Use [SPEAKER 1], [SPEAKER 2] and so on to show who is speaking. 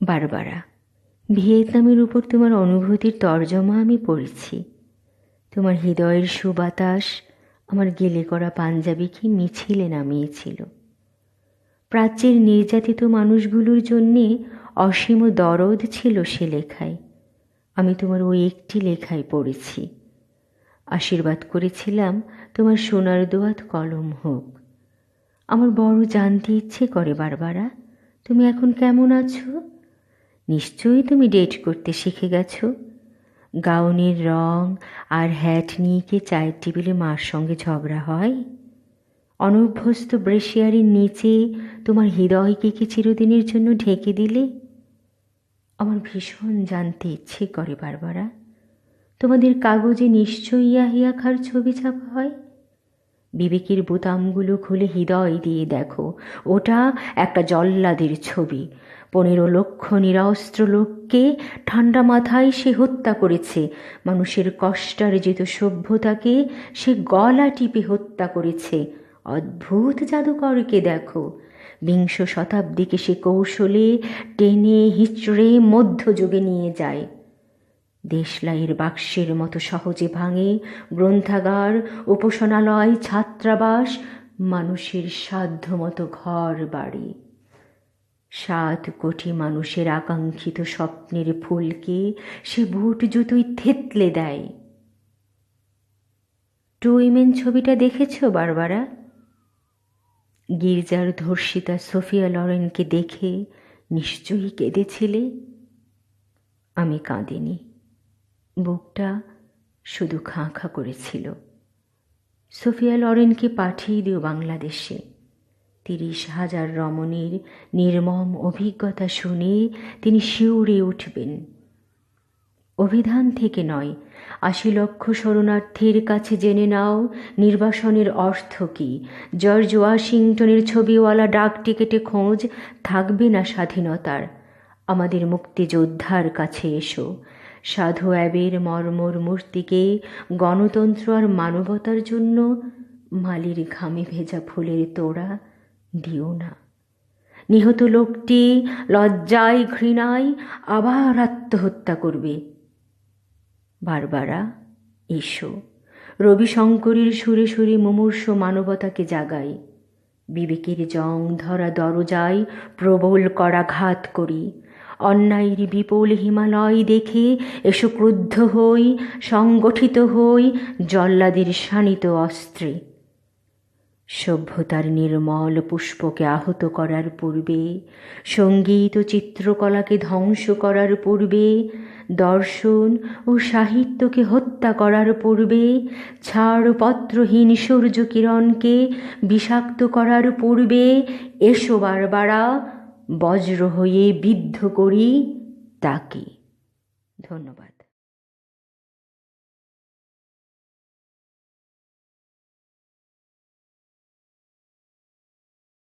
[SPEAKER 1] Barbara, ভিয়েতনামের উপর তোমার অনুভূতির তর্জমা আমি পড়েছি। তোমার হৃদয়ের সুবাতাস আমার গেলে করা পাঞ্জাবিকে মিছিলে নামিয়েছিল। প্রাচ্যের নির্যাতিত মানুষগুলোর জন্যে অসীম দরদ ছিল সে লেখায়। আমি তোমার ওই একটি লেখায় পড়েছি। আশীর্বাদ করেছিলাম তোমার সোনার দোয়াত কলম হোক। আমার বড় জানতে ইচ্ছে করে বারবারা, তুমি এখন কেমন আছো? নিশ্চয়ই তুমি ডেট করতে শিখে গেছো। গাউনের রং আর হ্যাট নিয়ে কি চায়ের টেবিলে মার সঙ্গে ঝগড়া হয়? অনভ্যস্ত ব্রেশিয়ারের নিচে তোমার হৃদয়কে কি চিরদিনের জন্য ঢেকে দিলে? আমার ভীষণ জানতে ইচ্ছে করে বারবারা। তোমাদের কাগজে নিশ্চয়ই ইয়াহিয়া খার ছবি ছাপা হয়? বিবেকের বোতামগুলো খুলে হৃদয় দিয়ে দেখো। ওটা একটা জল্লাদের ছবি। পনেরো লক্ষ নিরাস্ত্র লোককে ঠান্ডা মাথায় সে হত্যা করেছে। মানুষের কষ্টার্জিত সভ্যতাকে সে গলা টিপে হত্যা করেছে। অদ্ভুত জাদুকরকে দেখো। বিংশ শতাব্দীকে সে কৌশলে টেনে হিচড়ে মধ্যযুগে নিয়ে যায়। দেশলাইয়ের বাক্সের মতো সহজে ভাঙে গ্রন্থাগার, উপাসনালয়, ছাত্রাবাস, মানুষের সাধ্যমতো ঘর বাড়ি। সাত কোটি মানুষের আকাঙ্ক্ষিত স্বপ্নের ফুলকে সে বুট জুতোই থেতলে দেয়। টুইমেন ছবিটা দেখেছ বারবারা? গির্জার ধর্ষিতা সোফিয়া লরেনকে দেখে নিশ্চয়ই কেঁদেছিলে। আমি কাঁদিনি। বুকটা শুধু খাঁ খাঁ করেছিল। সোফিয়া লরেনকে পাঠিয়ে দিও বাংলাদেশে। তিরিশ হাজার রমণীর নির্মম অভিজ্ঞতা শুনে তিনি শিউরে উঠবেন। অভিধান থেকে নয়, আশি লক্ষ শরণার্থীর কাছে জেনে নাও নির্বাসনের অর্থ কী। জর্জ ওয়াশিংটনের ছবিওয়ালা ডাক টিকেটে খোঁজ, থাকবে না স্বাধীনতার। আমাদের মুক্তিযোদ্ধার কাছে এসো। সাধু অ্যাবের মর্মর মূর্তিকে গণতন্ত্র আর মানবতার জন্য মালির ঘামে ভেজা ফুলের তোড়া দিও না। নিহত লোকটি লজ্জায়, ঘৃণায় আবার আত্মহত্যা করবে। বারবারা, এসো। রবিশঙ্করীর সুরে সুরে মুমূর্ষ মানবতাকে জাগাই। বিবেকের জং ধরা দরজায় প্রবল করা ঘাত করি। অন্যায়ের বিপুল হিমালয় দেখে এসো ক্রুদ্ধ হই, সংগঠিত হই জল্লাদের শানিত অস্ত্রে। সভ্যতার নির্মল পুষ্পকে আহত করার পূর্বে, সংগীত ও চিত্রকলাকে ধ্বংস করার পূর্বে, দর্শন ও সাহিত্যকে হত্যা করার পূর্বে, ছাড়পত্রহীন সূর্য কিরণকে বিষাক্ত করার পূর্বে, এসো বারবারা বজ্র হয়ে বিদ্ধ করি তাকে। ধন্যবাদ।